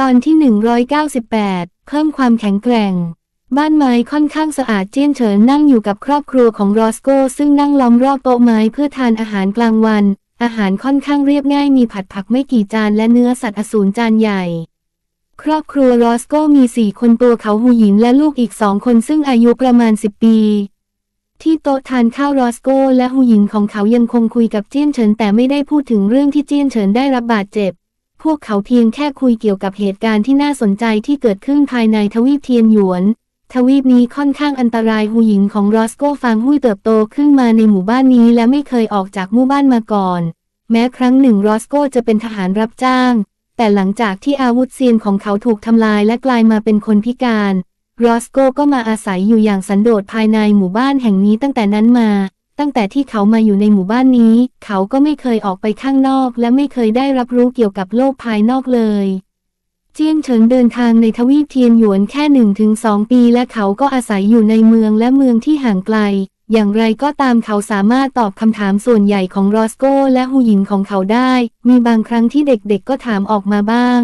ตอนที่ 198 เพิ่มความแข็งแกร่ง บ้านไม้ค่อนข้างสะอาดเจียนเฉินนั่งอยู่กับครอบครัวของรอสโกซึ่งนั่งล้อมรอบโต๊ะไม้เพื่อทานอาหารกลางวัน อาหารค่อนข้างเรียบง่ายมีผัดผักไม่กี่จานและเนื้อสัตว์อสูรจานใหญ่ ครอบครัวรอสโกมีสี่คนตัวเขาหูหยินและลูกอีกสองคนซึ่งอายุประมาณ10ปี ที่โต๊ะทานข้าวรอสโกและหูหยินของเขายังคงคุยกับเจี้ยนเฉินแต่ไม่ได้พูดถึงเรื่องที่เจี้ยนเฉินได้รับบาดเจ็บ พวกเขาเพียงแค่คุยเกี่ยวกับเหตุการณ์ที่น่าสนใจที่เกิดขึ้นภายในทวีปเทียนหยวน ทวีปนี้ค่อนข้างอันตรายหูหญิงของรอสโกฟางหุ้ยเติบโตขึ้นมาในหมู่บ้านนี้และไม่เคยออกจากหมู่บ้านมาก่อน แม้ครั้งหนึ่งรอสโกจะเป็นทหารรับจ้าง แต่หลังจากที่อาวุธเซียนของเขาถูกทำลายและกลายมาเป็นคนพิการรอสโกก็มาอาศัยอยู่อย่างสันโดษภายในหมู่บ้านแห่งนี้ตั้งแต่นั้นมา ตั้งแต่ที่เขามาอยู่ในหมู่บ้านนี้ เขาก็ไม่เคยออกไปข้างนอก และไม่เคยได้รับรู้เกี่ยวกับโลกภายนอกเลย เจียงเฉินเดินทางในทวีปเทียนหยวนแค่หนึ่งถึงสองปี และเขาก็อาศัยอยู่ในเมืองและเมืองที่ห่างไกล อย่างไรก็ตามเขาสามารถตอบคำถามส่วนใหญ่ของรอสโกและฮูหยินของเขาได้ มีบางครั้งที่เด็กๆก็ถามออกมาบ้าง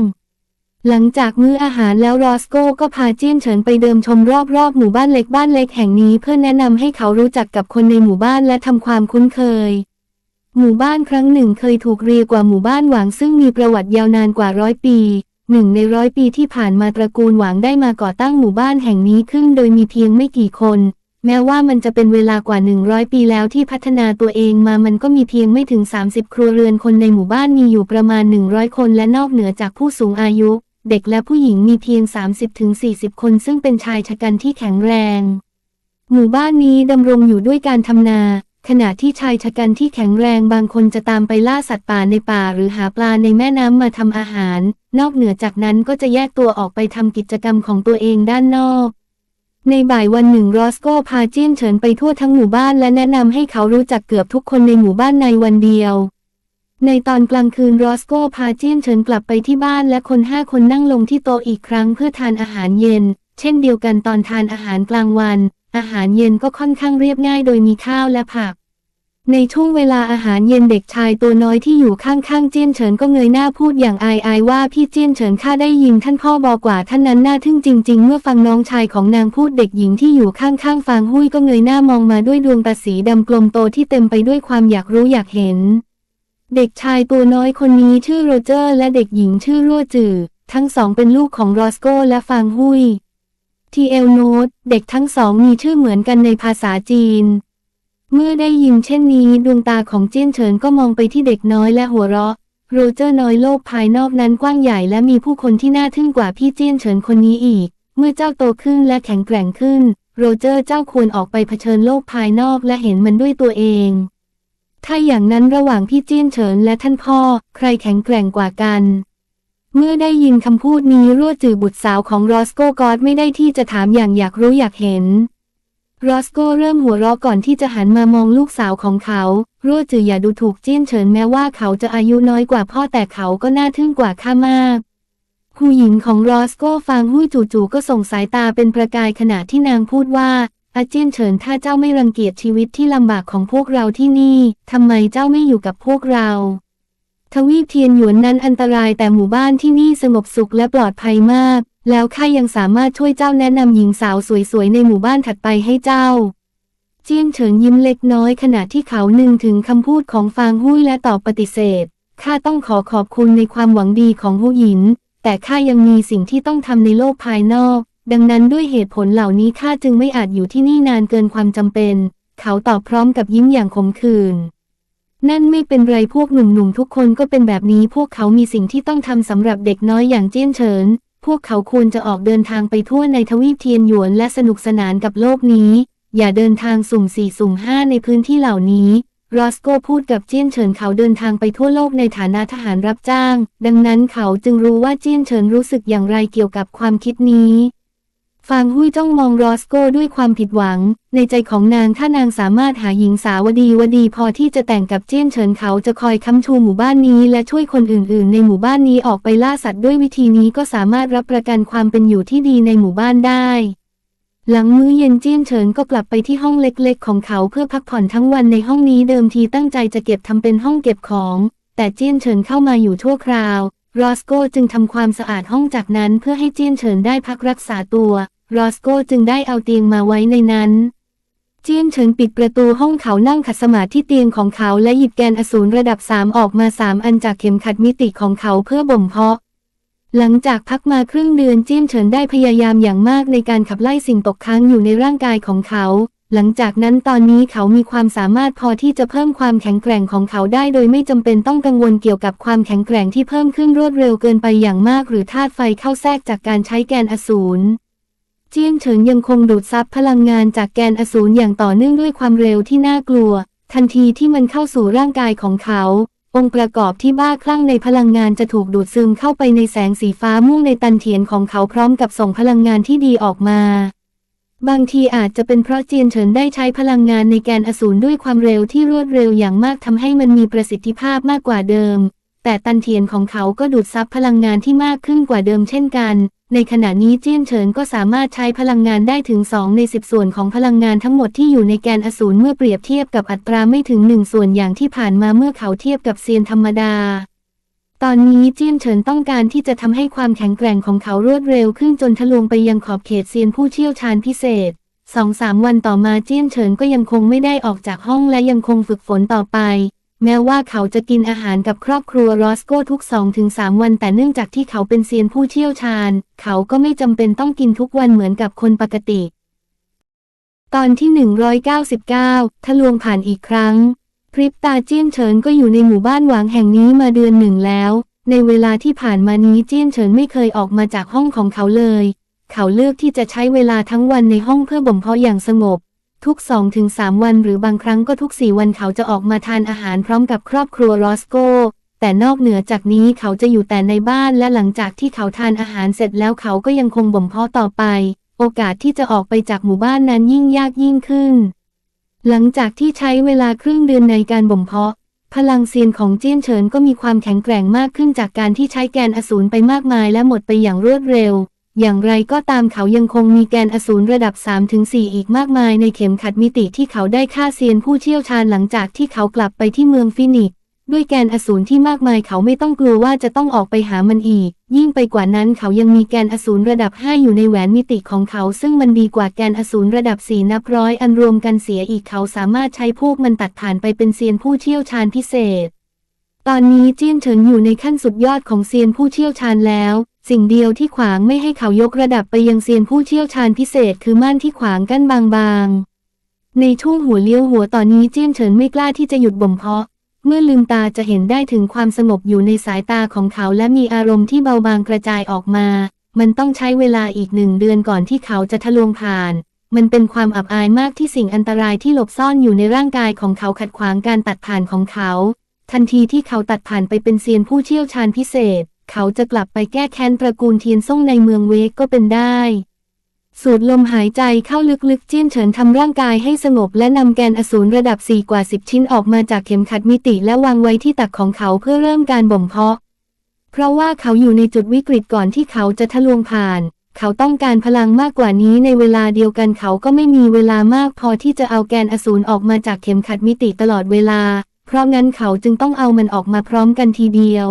หลังจากมื้ออาหารแล้วรอสโก้ก็พาเจี้ยนเฉินไปเดิมชมรอบๆหมู่บ้านเล็กบ้านเล็กแห่งนี้เพื่อแนะนำให้เขารู้จักกับคนในหมู่บ้านและทำความคุ้นเคย หมู่บ้านครั้งหนึ่งเคยถูกเรียกว่าหมู่บ้านหวางซึ่งมีประวัติยาวนานกว่าร้อยปี หนึ่งในร้อยปีที่ผ่านมาตระกูลหวางได้มาก่อตั้งหมู่บ้านแห่งนี้ขึ้นโดยมีเพียงไม่กี่คน แม้ว่ามันจะเป็นเวลากว่า 100 ปีแล้วที่พัฒนาตัวเองมามันก็มีเพียงไม่ถึง 30 ครัวเรือนคนในหมู่บ้านมีอยู่ประมาณ 100 คนและนอกเหนือจากผู้สูงอายุ เด็กและผู้หญิงมีเพียง 30-40 คนซึ่งเป็นชายชะกันที่แข็งแรง หมู่บ้านนี้ดำรงอยู่ด้วยการทำนา ขณะที่ชายชะกันที่แข็งแรงบางคนจะตามไปล่าสัตว์ป่าในป่าหรือหาปลาในแม่น้ำมาทำอาหาร นอกเหนือจากนั้นก็จะแยกตัวออกไปทำกิจกรรมของตัวเองด้านนอก ในบ่ายวันหนึ่งรอสโกพาเจี้ยนเฉินไปทั่วทั้งหมู่บ้านและแนะนำให้เขารู้จักเกือบทุกคนในหมู่บ้านในวันเดียว ในตอนกลางคืนรอสโกพาเจี้ยนเฉินกลับไปที่บ้านและคนห้าคนนั่งลงที่โต๊ะอีกครั้งเพื่อทานอาหารเย็น เช่นเดียวกันตอนทานอาหารกลางวัน อาหารเย็นก็ค่อนข้างเรียบง่ายโดยมีข้าวและผัก ในช่วงเวลาอาหารเย็นเด็กชายตัวน้อยที่อยู่ข้างๆเจี้ยนเฉินก็เงยหน้าพูดอย่างอายอายว่าพี่เจี้ยนเฉินข้าได้ยินท่านพ่อบอกว่าท่านนั้นน่าทึ่งจริง ๆ เมื่อฟังน้องชายของนางพูดเด็กหญิงที่อยู่ข้างๆฟางหุ้ยก็เงยหน้ามองมาด้วยดวงตาสีดำกลมโตที่เต็มไปด้วยความอยากรู้อยากเห็น เด็กชายตัวน้อยคนนี้ชื่อโรเจอร์ และเด็กหญิงชื่อรั่วจือ ทั้งสองเป็นลูกของรอสโกและฟางหุยทีเอลโนตเด็กทั้งสองมีชื่อเหมือนกันในภาษาจีน เมื่อได้ยินเช่นนี้ดวงตาของเจี้ยนเฉินก็มองไปที่เด็กน้อยและหัวเราะ โรเจอร์น้อยโลกภายนอกนั้นกว้างใหญ่และมีผู้คนที่น่าทึ่งกว่าพี่เจี้ยนเฉินคนนี้อีก เมื่อเจ้าโตขึ้นและแข็งแกร่งขึ้น โรเจอร์เจ้าควรออกไปเผชิญโลกภายนอกและเห็นมันด้วยตัวเอง ถ้าอย่างนั้นระหว่างพี่เจี้ยนเฉินและท่านพ่อ ใครแข็งแกร่งกว่ากัน เมื่อได้ยินคำพูดนี้รั่วจือบุตรสาวของรอสโกกอดไม่ได้ที่จะถามอย่างอยากรู้อยากเห็นรอสโกเริ่มหัวเราะก่อนที่จะหันมามองลูกสาวของเขา รั่วจืออย่าดูถูกเจี้ยนเฉินแม้ว่าเขาจะอายุน้อยกว่าพ่อแต่เขาก็น่าทึ่งกว่าข้ามากผู้หญิงของรอสโกฟังหุ้ยจู่ๆก็ส่งสายตาเป็นประกายขณะที่นางพูดว่า อาเจี้ยนเฉินถ้าเจ้าไม่รังเกียจชีวิตที่ลำบากของพวกเราที่นี่ทำไมเจ้าไม่อยู่กับพวกเรา ทวีปเทียนหยวนนั้นอันตรายแต่หมู่บ้านที่นี่สงบสุขและปลอดภัยมาก แล้วข้ายังสามารถช่วยเจ้าแนะนำหญิงสาวสวยๆในหมู่บ้านถัดไปให้เจ้า เจียงเฉินยิ้มเล็กน้อยขณะที่เขานึงถึงคำพูดของฟางหุ้ยและตอบปฏิเสธข้าต้องขอขอบคุณในความหวังดีของผู้หญิงแต่ข้ายังมีสิ่งที่ต้องทำในโลกภายนอก ดังนั้นด้วยเหตุผลเหล่านี้ข้าจึงไม่อาจอยู่ที่นี่นานเกินความจำเป็น เขาตอบพร้อมกับยิ้มอย่างขมขื่นนั่นไม่เป็นไรพวกหนุ่มๆทุกคนก็เป็นแบบนี้พวกเขามีสิ่งที่ต้องทำสำหรับเด็กน้อยอย่างเจี้ยนเฉิน พวกเขาควรจะออกเดินทางไปทั่วในทวีปเทียนหยวนและสนุกสนานกับโลกนี้ อย่าเดินทางสุ่มสี่สุ่มห้าในพื้นที่เหล่านี้รอสโกพูดกับเจี้ยนเฉินเขาเดินทางไปทั่วโลกในฐานะทหารรับจ้าง ดังนั้นเขาจึงรู้ว่าเจี้ยนเฉินรู้สึกอย่างไรเกี่ยวกับความคิดนี้ ฟางหุ้ยจ้องมองรอสโก้ด้วยความผิดหวัง ในใจของนางถ้านางสามารถหาหญิงสาวดีวดีพอที่จะแต่งกับเจี้ยนเฉินเขาจะคอยค้ำชูหมู่บ้านนี้ และช่วยคนอื่นๆ ในหมู่บ้านนี้ออกไปล่าสัตว์ด้วยวิธีนี้ก็สามารถรับประกันความเป็นอยู่ที่ดีในหมู่บ้านได้ หลังมื้อเย็นเจี้ยนเฉินก็กลับไปที่ห้องเล็กๆ ของเขาเพื่อพักผ่อนทั้งวันในห้องนี้เดิมทีตั้งใจจะเก็บทำเป็นห้องเก็บของ แต่เจี้ยนเฉินเข้ามาอยู่ชั่วคราว รอสโกจึงทำความสะอาดห้องจากนั้นเพื่อให้เจียนเฉินได้พักรักษาตัว รอสโกจึงได้เอาเตียงมาไว้ในนั้น เจียนเฉินปิดประตูห้องเขานั่งขัดสมาธิเตียงของเขาและหยิบแกนอสูรระดับสามออกมาสามอันจากเข็มขัดมิติของเขาเพื่อบ่มเพาะ หลังจากพักมาครึ่งเดือนเจี้ยนเฉินได้พยายามอย่างมากในการขับไล่สิ่งตกค้างอยู่ในร่างกายของเขา หลังจากนั้นตอนนี้เขามีความสามารถพอที่จะเพิ่มความแข็งแกร่งของเขาได้โดยไม่จำเป็นต้องกังวลเกี่ยวกับความแข็งแกร่งที่เพิ่มขึ้นรวดเร็วเกินไปอย่างมากหรือธาตุไฟเข้าแทรกจากการใช้แกนอสูรเจียนเฉินยังคงดูดซับพลังงานจากแกนอสูรอย่างต่อเนื่องด้วยความเร็วที่น่ากลัว ทันทีที่มันเข้าสู่ร่างกายของเขา องค์ประกอบที่บ้าคลั่งในพลังงานจะถูกดูดซึมเข้าไปในแสงสีฟ้ามุ่งในตันเถียนของเขาพร้อมกับส่งพลังงานที่ดีออกมา บางทีอาจจะเป็นเพราะเจียนเฉินได้ใช้พลังงานในแกนอสูรด้วยความเร็วที่รวดเร็วอย่างมากทำให้มันมีประสิทธิภาพมากกว่าเดิม แต่ตันเทียนของเขาก็ดูดซับพลังงานที่มากขึ้นกว่าเดิมเช่นกัน ในขณะนี้เจียนเฉินก็สามารถใช้พลังงานได้ถึง 2 ใน 10 ส่วนของพลังงานทั้งหมดที่อยู่ในแกนอสูรเมื่อเปรียบเทียบกับอัตราไม่ถึง 1 ส่วนอย่างที่ผ่านมาเมื่อเขาเทียบกับเซียนธรรมดา ตอนนี้เจียนเฉินต้องการที่จะทำให้ความแข็งแกร่งของเขารวดเร็วขึ้นจนทะลวงไปยังขอบเขตเซียนผู้เชี่ยวชาญพิเศษสองสามวันต่อมาเจียนเฉินก็ยังคงไม่ได้ออกจากห้องและยังคงฝึกฝนต่อไป แม้ว่าเขาจะกินอาหารกับครอบครัวรอสโก้ทุก2-3วันแต่เนื่องจากที่เขาเป็นเซียนผู้เชี่ยวชาญ เขาก็ไม่จำเป็นต้องกินทุกวันเหมือนกับคนปกติ ตอนที่ 199 ทะลวงผ่านอีกครั้ง พริบตาเจี้ยนเฉินก็อยู่ในหมู่บ้านหวางแห่งนี้มาเดือนหนึ่งแล้ว ในเวลาที่ผ่านมานี้เจี้ยนเฉินไม่เคยออกมาจากห้องของเขาเลย เขาเลือกที่จะใช้เวลาทั้งวันในห้องเพื่อบ่มเพาะอย่างสงบ ทุก2-3วันหรือบางครั้งก็ทุก4วันเขาจะออกมาทานอาหารพร้อมกับครอบครัวรอสโกแต่นอกเหนือจากนี้เขาจะอยู่แต่ในบ้านและหลังจากที่เขาทานอาหารเสร็จแล้วเขาก็ยังคงบ่มเพาะต่อไป โอกาสที่จะออกไปจากหมู่บ้านนั้นยิ่งยากยิ่งขึ้น หลังจากที่ใช้เวลาครึ่งเดือนในการบ่มเพาะ พลังเซียนของเจี้ยนเฉินก็มีความแข็งแกร่งมากขึ้นจากการที่ใช้แกนอสูรไปมากมายและหมดไปอย่างรวดเร็ว อย่างไรก็ตามเขายังคงมีแกนอสูรระดับ 3-4 อีกมากมายในเข็มขัดมิติที่เขาได้ฆ่าเซียนผู้เชี่ยวชาญหลังจากที่เขากลับไปที่เมืองฟินิก ด้วยแกนอสูรที่มากมายเขาไม่ต้องกลัวว่าจะต้องออกไปหามันอีก ยิ่งไปกว่านั้นเขายังมีแกนอสูรระดับ 5 อยู่ในแหวนมิติของเขา ซึ่งมันดีกว่าแกนอสูรระดับ 4 นับร้อยอันรวมกันเสียอีกเขาสามารถใช้พวกมันตัดผ่านไปเป็นเซียนผู้เชี่ยวชาญพิเศษ ตอนนี้เจี้ยนเฉินอยู่ในขั้นสุดยอดของเซียนผู้เชี่ยวชาญแล้ว สิ่งเดียวที่ขวางไม่ให้เขายกระดับไปยังเซียนผู้เชี่ยวชาญพิเศษ คือม่านที่ขวางกั้นบางๆในช่วงหัวเลี้ยวหัวตอนนี้เจี้ยนเฉินไม่กล้าที่จะหยุดบ่มเพาะ เมื่อลืมตาจะเห็นได้ถึงความสงบอยู่ในสายตาของเขาและมีอารมณ์ที่เบาบางกระจายออกมา มันต้องใช้เวลาอีกหนึ่งเดือนก่อนที่เขาจะทะลวงผ่าน มันเป็นความอับอายมากที่สิ่งอันตรายที่หลบซ่อนอยู่ในร่างกายของเขาขัดขวางการตัดผ่านของเขา ทันทีที่เขาตัดผ่านไปเป็นเซียนผู้เชี่ยวชาญพิเศษ เขาจะกลับไปแก้แค้นตระกูลเทียนซ่งในเมืองเวกก็เป็นได้ สูดลมหายใจเข้าลึกๆ เจี้ยนเฉินทำร่างกายให้สงบและนำแกนอสูรระดับ 4 กว่า 10 ชิ้นออกมาจากเข็มขัดมิติและวางไว้ที่ตักของเขาเพื่อเริ่มการบ่มเพาะ เพราะว่าเขาอยู่ในจุดวิกฤตก่อนที่เขาจะทะลวงผ่าน เขาต้องการพลังมากกว่านี้ในเวลาเดียวกันเขาก็ไม่มีเวลามากพอที่จะเอาแกนอสูรออกมาจากเข็มขัดมิติตลอดเวลา เพราะงั้นเขาจึงต้องเอามันออกมาพร้อมกันทีเดียว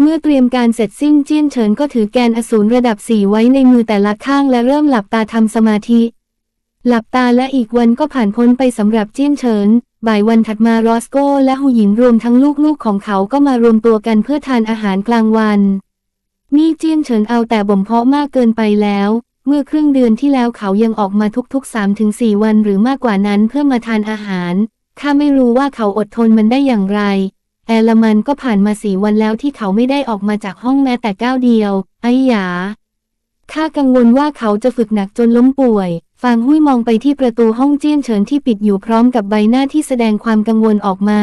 เมื่อเตรียมการเสร็จสิ้นเจี้ยนเฉินก็ถือแกนอสูรระดับสี่ไว้ในมือแต่ละข้างและเริ่มหลับตาทำสมาธิ หลับตาและอีกวันก็ผ่านพ้นไปสำหรับเจี้ยนเฉิน บ่ายวันถัดมารอสโกและหูหยินรวมทั้งลูกๆของเขาก็มารวมตัวกันเพื่อทานอาหารกลางวัน นี่เจี้ยนเฉินเอาแต่บ่มเพาะมากเกินไปแล้ว เมื่อครึ่งเดือนที่แล้วเขายังออกมาทุกๆ3-4วันหรือมากกว่านั้นเพื่อมาทานอาหารข้าไม่รู้ว่าเขาอดทนมันได้อย่างไร แอลมันก็ผ่านมาสี่วันแล้วที่เขาไม่ได้ออกมาจากห้องแม้แต่ก้าวเดียว ไอ้หยา ข้ากังวลว่าเขาจะฝึกหนักจนล้มป่วย ฟางหุ้ยมองไปที่ประตูห้องเจี้ยนเฉินที่ปิดอยู่พร้อมกับใบหน้าที่แสดงความกังวลออกมา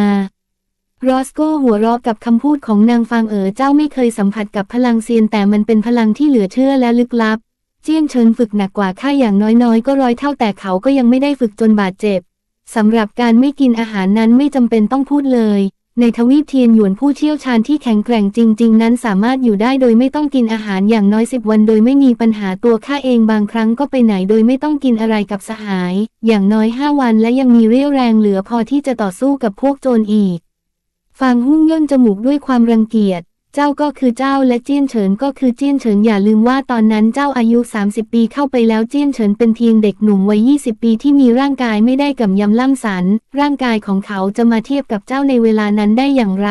รอสโกหัวเราะกับคำพูดของนางฟางเอ๋อเจ้าไม่เคยสัมผัสกับพลังเซียนแต่มันเป็นพลังที่เหลือเชื่อและลึกลับ เจี้ยนเฉินฝึกหนักกว่าข้าอย่างน้อยๆ ก็ร้อยเท่าแต่เขาก็ยังไม่ได้ฝึกจนบาดเจ็บสำหรับการไม่กินอาหารนั้นไม่จำเป็นต้องพูดเลย ในทวีปเทียนหยวนผู้เชี่ยวชาญที่แข็งแกร่งจริง ๆ นั้นสามารถอยู่ได้โดยไม่ต้องกินอาหารอย่างน้อยสิบวัน โดยไม่มีปัญหาตัวข้าเองบางครั้งก็ไปไหนโดยไม่ต้องกินอะไรกับสหาย อย่างน้อยห้าวันและยังมีเรี่ยวแรงเหลือพอที่จะต่อสู้กับพวกโจรอีกฟางหุ้งย่นจมูกด้วยความรังเกียจ เจ้าก็คือเจ้าและเจี้ยนเฉินก็คือเจี้ยนเฉินอย่าลืมว่าตอนนั้นเจ้าอายุ 30 ปีเข้าไปแล้วเจี้ยนเฉินเป็นเพียงเด็กหนุ่มวัย 20 ปีที่มีร่างกายไม่ได้กำยำล่ำสัน ร่างกายของเขาจะมาเทียบกับเจ้าในเวลานั้นได้อย่างไร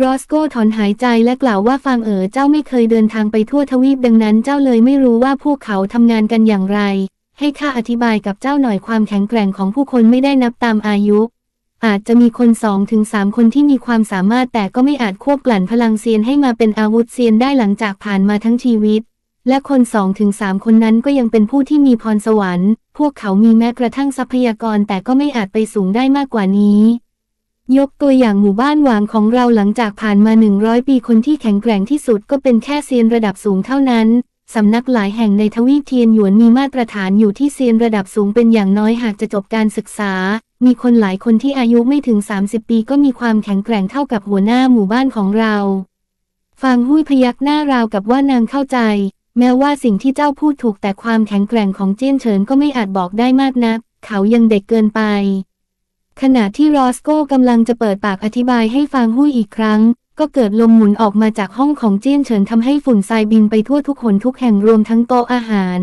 รอสโก้ถอนหายใจและกล่าวว่าฟังเอ๋อเจ้าไม่เคยเดินทางไปทั่วทวีปดังนั้นเจ้าเลยไม่รู้ว่าพวกเขาทำงานกันอย่างไร ให้ข้าอธิบายกับเจ้าหน่อยความแข็งแกร่งของผู้คนไม่ได้นับตามอายุ อาจจะมีคนสองถึงสามคนที่มีความสามารถแต่ก็ไม่อาจควบกลั่นพลังเซียนให้มาเป็นอาวุธเซียนได้หลังจากผ่านมาทั้งชีวิต และคนสองถึงสามคนนั้นก็ยังเป็นผู้ที่มีพรสวรรค์ พวกเขามีแม้กระทั่งทรัพยากรแต่ก็ไม่อาจไปสูงได้มากกว่านี้ ยกตัวอย่างหมู่บ้านหวางของเราหลังจากผ่านมา 100 ปีคนที่แข็งแกร่งที่สุดก็เป็นแค่เซียนระดับสูงเท่านั้น สำนักหลายแห่งในทวีปเทียนหยวนมีมาตรฐานอยู่ที่เซียนระดับสูงเป็นอย่างน้อยหากจะจบการศึกษา มีคนหลายคนที่อายุไม่ถึง 30 ปีก็มีความแข็งแกร่งเท่ากับหัวหน้าหมู่บ้านของเรา ฟางหุ้ยพยักหน้าราวกับว่านางเข้าใจ แม้ว่าสิ่งที่เจ้าพูดถูกแต่ความแข็งแกร่งของเจี้ยนเฉินก็ไม่อาจบอกได้มากนัก เขายังเด็กเกินไป ขณะที่รอสโก้กำลังจะเปิดปากอธิบายให้ฟางหุ้ยอีกครั้ง ก็เกิดลมหมุนออกมาจากห้องของเจี้ยนเฉินทำให้ฝุ่นทรายบินไปทั่วทุกหนทุกแห่งรวมทั้งโต๊ะอาหาร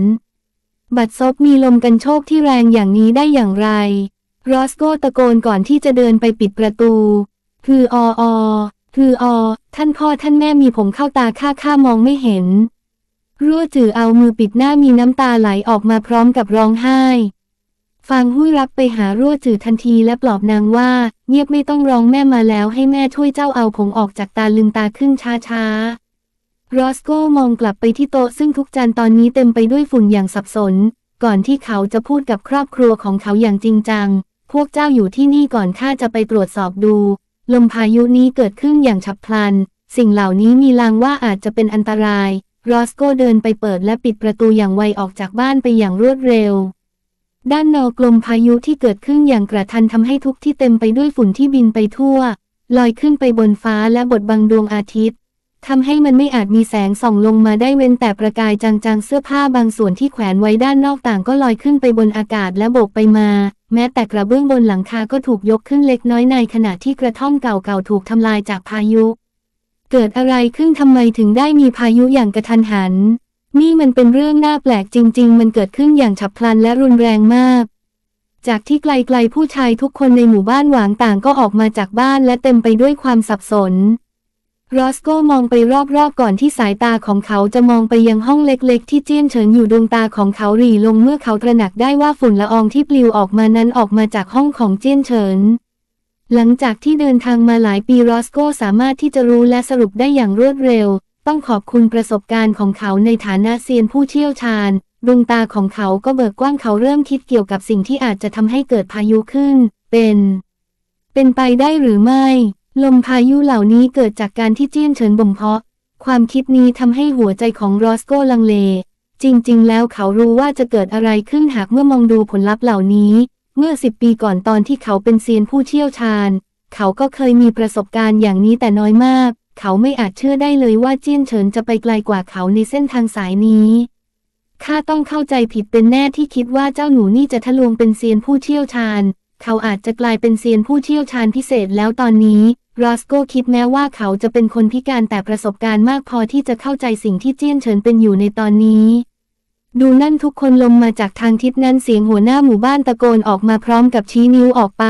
บัดซบมีลมกันโชคที่แรงอย่างนี้ได้อย่างไร รอสโกตะโกนก่อนที่จะเดินไปปิดประตู คืออออคืออ ท่านพ่อท่านแม่มีผมเข้าตาข้าข้ามองไม่เห็น รั่วจือเอามือปิดหน้ามีน้ำตาไหลออกมาพร้อมกับร้องไห้ ฟางหุ้ยรับไปหารั่วจือทันทีและปลอบนางว่า เงียบไม่ต้องร้องแม่มาแล้วให้แม่ช่วยเจ้าเอาผงออกจากตาลืมตาขึ้นช้าๆรอสโก้มองกลับไปที่โต๊ะซึ่งทุกจานตอนนี้เต็มไปด้วยฝุ่นอย่างสับสน ก่อนที่เขาจะพูดกับครอบครัวของเขาอย่างจริงจัง พวกเจ้าอยู่ที่นี่ก่อนข้าจะไปตรวจสอบดู ลมพายุนี้เกิดขึ้นอย่างฉับพลัน สิ่งเหล่านี้มีลางว่าอาจจะเป็นอันตรายรอสโก้เดินไปเปิดและปิดประตูอย่างไวออกจากบ้านไปอย่างรวดเร็ว ด้านนอกลมพายุที่เกิดขึ้นอย่างกระทันทำให้ทุกที่เต็มไปด้วยฝุ่นที่บินไปทั่ว ลอยขึ้นไปบนฟ้าและบดบังดวงอาทิตย์ทำให้มันไม่อาจมีแสงส่องลงมาได้เว้นแต่ประกายจางๆ เสื้อผ้าบางส่วนที่แขวนไว้ด้านนอกต่างก็ลอยขึ้นไปบนอากาศและโบกไปมา แม้แต่กระเบื้องบนหลังคาก็ถูกยกขึ้นเล็กน้อยในขณะที่กระท่อมเก่าๆถูกทำลายจากพายุ เกิดอะไรขึ้นทำไมถึงได้มีพายุอย่างกระทันหัน นี่มันเป็นเรื่องน่าแปลกจริง ๆ มันเกิดขึ้นอย่างฉับพลันและรุนแรงมาก จากที่ไกลๆผู้ชายทุกคนในหมู่บ้านหวางต่างก็ออกมาจากบ้านและเต็มไปด้วยความสับสนรอสโก้มองไปรอบๆก่อนที่สายตาของเขาจะมองไปยังห้องเล็กๆ ที่เจี้ยนเฉินอยู่ดวงตาของเขาหรี่ลงเมื่อเขาตระหนักได้ว่าฝุ่นละอองที่ปลิวออกมานั้นออกมาจากห้องของเจี้ยนเฉิน หลังจากที่เดินทางมาหลายปีรอสโก้สามารถที่จะรู้และสรุปได้อย่างรวดเร็ว ต้องขอบคุณประสบการณ์ของเขาในฐานะเซียนผู้เชี่ยวชาญ ดวงตาของเขาก็เบิกกว้างเขาเริ่มคิดเกี่ยวกับสิ่งที่อาจจะทำให้เกิดพายุขึ้น เป็น เป็นไปได้หรือไม่ ลมพายุเหล่านี้เกิดจากการที่เจี้ยนเฉินบ่มเพาะ ความคิดนี้ทำให้หัวใจของรอสโกลังเล จริง ๆ แล้วเขารู้ว่าจะเกิดอะไรขึ้นหากเมื่อมองดูผลลัพธ์เหล่านี้ เมื่อสิบปีก่อนตอนที่เขาเป็นเซียนผู้เชี่ยวชาญ เขาก็เคยมีประสบการณ์อย่างนี้แต่น้อยมาก เขาไม่อาจเชื่อได้เลยว่าเจี้ยนเฉินจะไปไกลกว่าเขาในเส้นทางสายนี้ข้าต้องเข้าใจผิดเป็นแน่ที่คิดว่าเจ้าหนูนี่จะทะลวงเป็นเซียนผู้เชี่ยวชาญ เขาอาจจะกลายเป็นเซียนผู้เชี่ยวชาญพิเศษแล้วตอนนี้รอสโกคิดแม้ว่าเขาจะเป็นคนพิการแต่ประสบการณ์มากพอที่จะเข้าใจสิ่งที่เจี้ยนเฉินเป็นอยู่ในตอนนี้ ดูนั่นทุกคนลงมาจากทางทิศนั้นเสียงหัวหน้าหมู่บ้านตะโกนออกมาพร้อมกับชี้นิ้วออกไป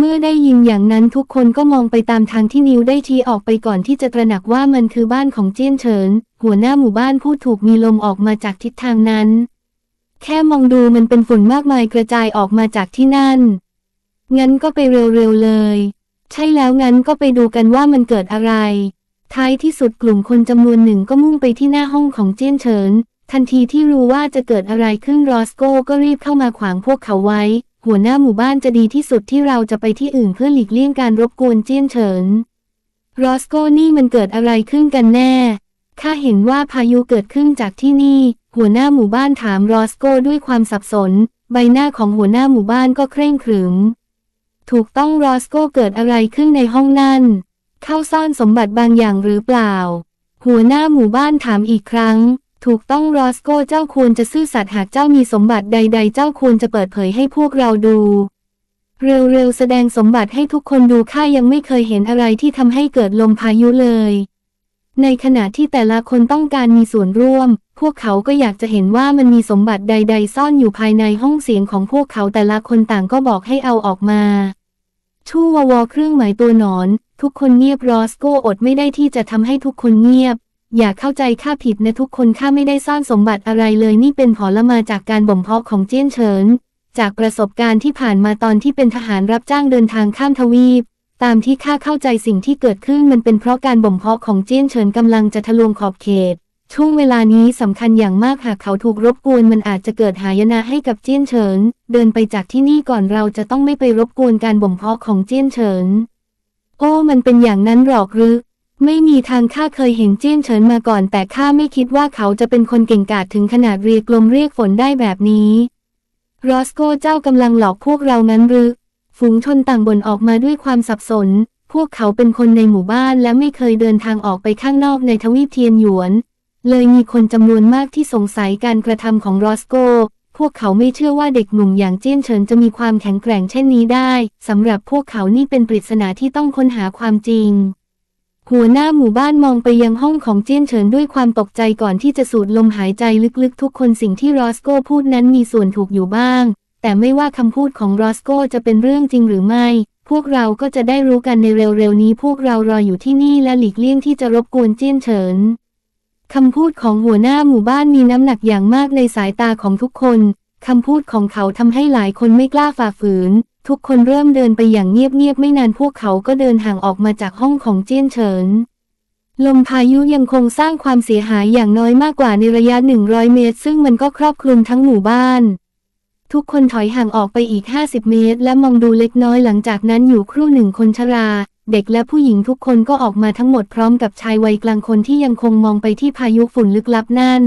เมื่อได้ยินอย่างนั้นทุกคนก็มองไปตามทางที่นิวได้ชี้ออกไปก่อนที่จะตระหนักว่ามันคือบ้านของเจี้ยนเฉิน หัวหน้าหมู่บ้านผู้ถูกมีลมออกมาจากทิศทางนั้น แค่มองดูมันเป็นฝุ่นมากมายกระจายออกมาจากที่นั่น งั้นก็ไปเร็วๆเลย ใช่แล้วงั้นก็ไปดูกันว่ามันเกิดอะไร ท้ายที่สุดกลุ่มคนจำนวนหนึ่งก็มุ่งไปที่หน้าห้องของเจี้ยนเฉิน ทันทีที่รู้ว่าจะเกิดอะไรขึ้นรอสโก้ก็รีบเข้ามาขวางพวกเขาไว้ หัวหน้าหมู่บ้านจะดีที่สุดที่เราจะไปที่อื่นเพื่อหลีกเลี่ยงการรบกวนเจี้ยนเฉินรอสโก้นี่มันเกิดอะไรขึ้นกันแน่ ข้าเห็นว่าพายุเกิดขึ้นจากที่นี่ หัวหน้าหมู่บ้านถามรอสโก้ด้วยความสับสน ใบหน้าของหัวหน้าหมู่บ้านก็เคร่งขรึม ถูกต้องรอสโก้เกิดอะไรขึ้นในห้องนั่น เข้าซ่อนสมบัติบางอย่างหรือเปล่า หัวหน้าหมู่บ้านถามอีกครั้ง ถูกต้องรอสโก้เจ้าควรจะซื่อสัตย์หากเจ้ามีสมบัติใด ๆ เจ้าควรจะเปิดเผยให้พวกเราดู เร็วๆแสดงสมบัติให้ทุกคนดูข้ายังไม่เคยเห็นอะไรที่ทำให้เกิดลมพายุเลย ในขณะที่แต่ละคนต้องการมีส่วนร่วม พวกเขาก็อยากจะเห็นว่ามันมีสมบัติใด ๆ ซ่อนอยู่ภายในห้องเสียงของพวกเขาแต่ละคนต่างก็บอกให้เอาออกมาชู่ววเครื่องหมายตัวหนอน ทุกคนเงียบรอสโกอดไม่ได้ที่จะทำให้ทุกคนเงียบ อย่าเข้าใจข้าผิดนะทุกคนข้าไม่ได้ซ่อนสมบัติอะไรเลยนี่เป็นผลมาจากการบ่มเพาะของเจี้ยนเฉิน จากประสบการณ์ที่ผ่านมาตอนที่เป็นทหารรับจ้างเดินทางข้ามทวีป ตามที่ข้าเข้าใจสิ่งที่เกิดขึ้นมันเป็นเพราะการบ่มเพาะของเจี้ยนเฉินกำลังจะทะลวงขอบเขต ช่วงเวลานี้สำคัญอย่างมากหากเขาถูกรบกวนมันอาจจะเกิดหายนะให้กับเจี้ยนเฉิน เดินไปจากที่นี่ก่อนเราจะต้องไม่ไปรบกวนการบ่มเพาะของเจี้ยนเฉิน โอ้มันเป็นอย่างนั้นหรอกหรือ ไม่มีทางข้าเคยเห็นเจี้ยนเฉินมาก่อน แต่ข้าไม่คิดว่าเขาจะเป็นคนเก่งกาจถึงขนาดเรียกลมเรียกฝนได้แบบนี้รอสโกเจ้ากำลังหลอกพวกเรานั้นหรือ ฝูงชนต่างบ่นออกมาด้วยความสับสน พวกเขาเป็นคนในหมู่บ้านและไม่เคยเดินทางออกไปข้างนอกในทวีปเทียนหยวน เลยมีคนจำนวนมากที่สงสัยการกระทำของรอสโก พวกเขาไม่เชื่อว่าเด็กหนุ่มอย่างเจี้ยนเฉินจะมีความแข็งแกร่งเช่นนี้ได้ สำหรับพวกเขานี่เป็นปริศนาที่ต้องค้นหาความจริง หัวหน้าหมู่บ้านมองไปยังห้องของเจี้ยนเฉินด้วยความตกใจก่อนที่จะสูดลมหายใจลึกๆ ทุกคนสิ่งที่รอสโก้พูดนั้นมีส่วนถูกอยู่บ้าง แต่ไม่ว่าคำพูดของรอสโก้จะเป็นเรื่องจริงหรือไม่ พวกเราก็จะได้รู้กันในเร็วๆนี้ พวกเรารออยู่ที่นี่และหลีกเลี่ยงที่จะรบกวนเจี้ยนเฉินคำพูดของหัวหน้าหมู่บ้านมีน้ำหนักอย่างมากในสายตาของทุกคน คำพูดของเขาทำให้หลายคนไม่กล้าฝ่าฝืน ทุกคนเริ่มเดินไปอย่างเงียบๆ ไม่นานพวกเขาก็เดินห่างออกมาจากห้องของเจี้ยนเฉิน ลมพายุยังคงสร้างความเสียหายอย่างน้อยมากกว่าในระยะ 100 เมตร ซึ่งมันก็ครอบคลุมทั้งหมู่บ้าน ทุกคนถอยห่างออกไปอีก 50 เมตร และมองดูเล็กน้อยหลังจากนั้นอยู่ครู่หนึ่งคนชรา เด็กและผู้หญิงทุกคนก็ออกมาทั้งหมดพร้อมกับชายวัยกลางคนที่ยังคงมองไปที่พายุฝุ่นลึกลับนั่น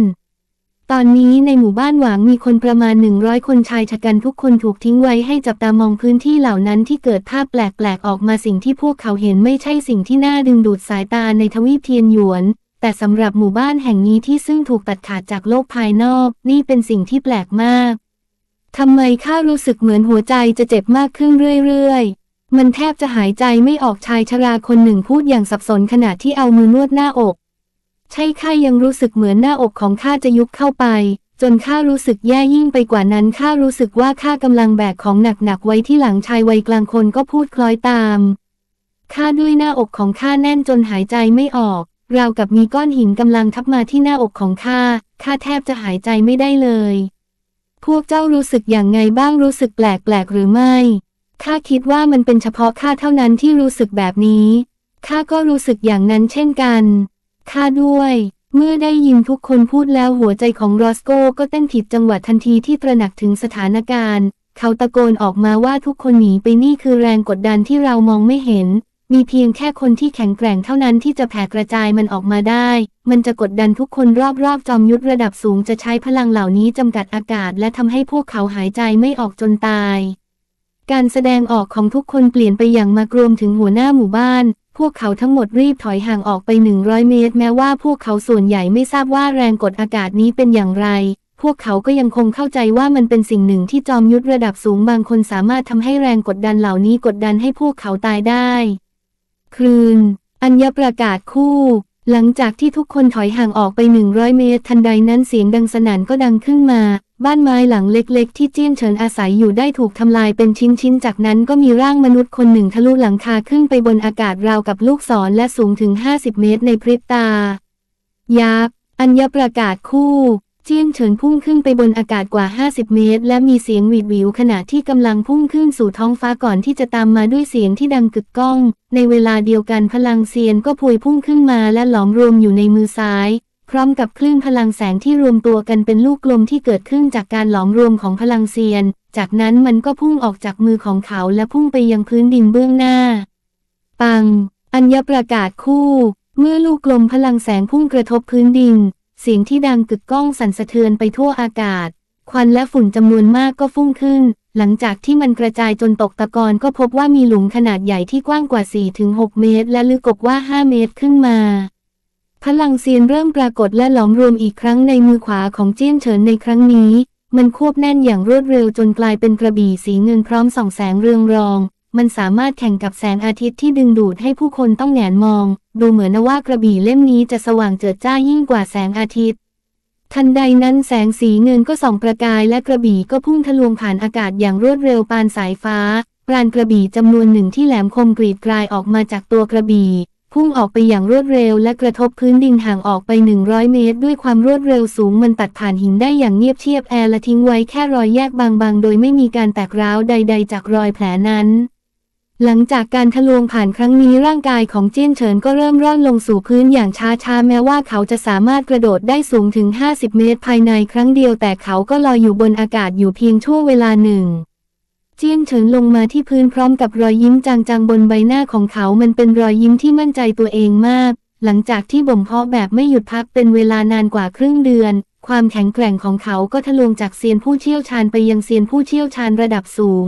ตอนนี้ในหมู่บ้านหวางมีคนประมาณ 100 คนชายชะกันทุกคนถูกทิ้งไว้ให้จับตามองพื้นที่เหล่านั้นที่เกิดภาพแปลกๆออกมาสิ่งที่พวกเขาเห็นไม่ใช่สิ่งที่น่าดึงดูดสายตาในทวีปเทียนหยวน แต่สำหรับหมู่บ้านแห่งนี้ที่ซึ่งถูกตัดขาดจากโลกภายนอก นี่เป็นสิ่งที่แปลกมากทำไมข้ารู้สึกเหมือนหัวใจจะเจ็บมากขึ้นเรื่อยๆ มันแทบจะหายใจไม่ออกชายชราคนหนึ่งพูดอย่างสับสนขณะที่เอามือนวดหน้าอก ใช่ข้ายังรู้สึกเหมือนหน้าอกของข้าจะยุบเข้าไป จนข้ารู้สึกแย่ยิ่งไปกว่านั้นข้ารู้สึกว่าข้ากำลังแบกของหนักๆไว้ที่หลังชายวัยกลางคนก็พูดคล้อยตามข้าด้วยหน้าอกของข้าแน่นจนหายใจไม่ออก ราวกับมีก้อนหินกำลังทับมาที่หน้าอกของข้าข้าแทบจะหายใจไม่ได้เลย พวกเจ้ารู้สึกอย่างไงบ้างรู้สึกแปลกๆหรือไม่ข้าคิดว่ามันเป็นเฉพาะข้าเท่านั้นที่รู้สึกแบบนี้ข้าก็รู้สึกอย่างนั้นเช่นกัน ข้าด้วย เมื่อได้ยินทุกคนพูดแล้วหัวใจของรอสโกก็เต้นผิดจังหวะทันทีที่ตระหนักถึงสถานการณ์ เขาตะโกนออกมาว่าทุกคนหนีไปนี่คือแรงกดดันที่เรามองไม่เห็น มีเพียงแค่คนที่แข็งแกร่งเท่านั้นที่จะแผ่กระจายมันออกมาได้ มันจะกดดันทุกคนรอบๆ จอมยุทธระดับสูงจะใช้พลังเหล่านี้จำกัดอากาศ และทำให้พวกเขาหายใจไม่ออกจนตายการแสดงออกของทุกคนเปลี่ยนไปอย่างมากรวมถึงหัวหน้าหมู่บ้าน พวกเขาทั้งหมดรีบถอยห่างออกไป 100 เมตร แม้ว่าพวกเขาส่วนใหญ่ไม่ทราบว่าแรงกดอากาศนี้เป็นอย่างไร พวกเขาก็ยังคงเข้าใจว่ามันเป็นสิ่งหนึ่งที่จอมยุทธระดับสูงบางคนสามารถทำให้แรงกดดันเหล่านี้กดดันให้พวกเขาตายได้คืน อัญญประกาศคู่ หลังจากที่ทุกคนถอยห่างออกไป 100 เมตร ทันใดนั้นเสียงดังสนั่นก็ดังขึ้นมา บ้านไม้หลังเล็กๆ ที่เจี้ยนเฉินอาศัยอยู่ได้ถูกทำลายเป็นชิ้นๆ จากนั้นก็มีร่างมนุษย์คนหนึ่งทะลุหลังคาขึ้นไปบนอากาศราวกับลูกศรและสูงถึง 50 เมตรในพริบตา ยักษ์อัญญประกาศคู่เจี้ยนเฉินพุ่งขึ้นไปบนอากาศกว่า 50 เมตร และมีเสียงหวีดหวิวขณะที่กำลังพุ่งขึ้นสู่ท้องฟ้าก่อนที่จะตามมาด้วยเสียงที่ดังกึกก้อง ในเวลาเดียวกันพลังเซียนก็พวยพุ่งขึ้นมาและหลอมรวมอยู่ในมือซ้าย พร้อมกับคลื่นพลังแสงที่รวมตัวกันเป็นลูกกลมที่เกิดขึ้นจากการหลอมรวมของพลังเซียน จากนั้นมันก็พุ่งออกจากมือของเขาและพุ่งไปยังพื้นดินเบื้องหน้า ปัง อัญญประกาศคู่ เมื่อลูกกลมพลังแสงพุ่งกระทบพื้นดิน เสียงที่ดังกึกก้องสั่นสะเทือนไปทั่วอากาศ ควันและฝุ่นจำนวนมากก็ฟุ้งขึ้น หลังจากที่มันกระจายจนตกตะกอนก็พบว่ามีหลุมขนาดใหญ่ที่กว้างกว่า 4-6 เมตร และลึกกว่า 5 เมตรขึ้นมา พลังเซียนเริ่มปรากฏและหลอมรวมอีกครั้งในมือขวาของเจี้ยนเฉินในครั้งนี้ มันควบแน่นอย่างรวดเร็วจนกลายเป็นกระบี่สีเงินพร้อมส่องแสงเรืองรอง มันสามารถแข่งกับแสงอาทิตย์ที่ดึงดูดให้ผู้คนต้องแหงนมอง ดูเหมือนว่ากระบี่เล่มนี้จะสว่างเจิดจ้ายิ่งกว่าแสงอาทิตย์ ทันใดนั้นแสงสีเงินก็ส่องประกายและกระบี่ก็พุ่งทะลวงผ่านอากาศอย่างรวดเร็วปานสายฟ้า ปราณกระบี่จำนวนหนึ่งที่แหลมคมกรีดกลายออกมาจากตัวกระบี่ พุ่งออกไปอย่างรวดเร็วและกระทบพื้นดินห่างออกไป 100 เมตร ด้วยความรวดเร็วสูงมันตัดผ่านหินได้อย่างเงียบเชียบแอร์และทิ้งไว้แค่รอยแยกบางๆ โดยไม่มีการแตกร้าวใด ๆ จากรอยแผลนั้น หลังจากการทะลวงผ่านครั้งนี้ร่างกายของเจี้ยนเฉินก็เริ่มร่อนลงสู่พื้นอย่างช้าๆแม้ว่าเขาจะสามารถกระโดดได้สูงถึง 50 เมตร ภายในครั้งเดียวแต่เขาก็ลอยอยู่บนอากาศอยู่เพียงชั่วเวลาหนึ่ง จี้ยงเฉินลงมาที่พื้นพร้อมกับรอยยิ้มจางๆบนใบหน้าของเขา มันเป็นรอยยิ้มที่มั่นใจตัวเองมาก หลังจากที่บ่มเพาะแบบไม่หยุดพักเป็นเวลานานกว่าครึ่งเดือน ความแข็งแกร่งของเขาก็ทะลวงจากเซียนผู้เชี่ยวชาญไปยังเซียนผู้เชี่ยวชาญระดับสูง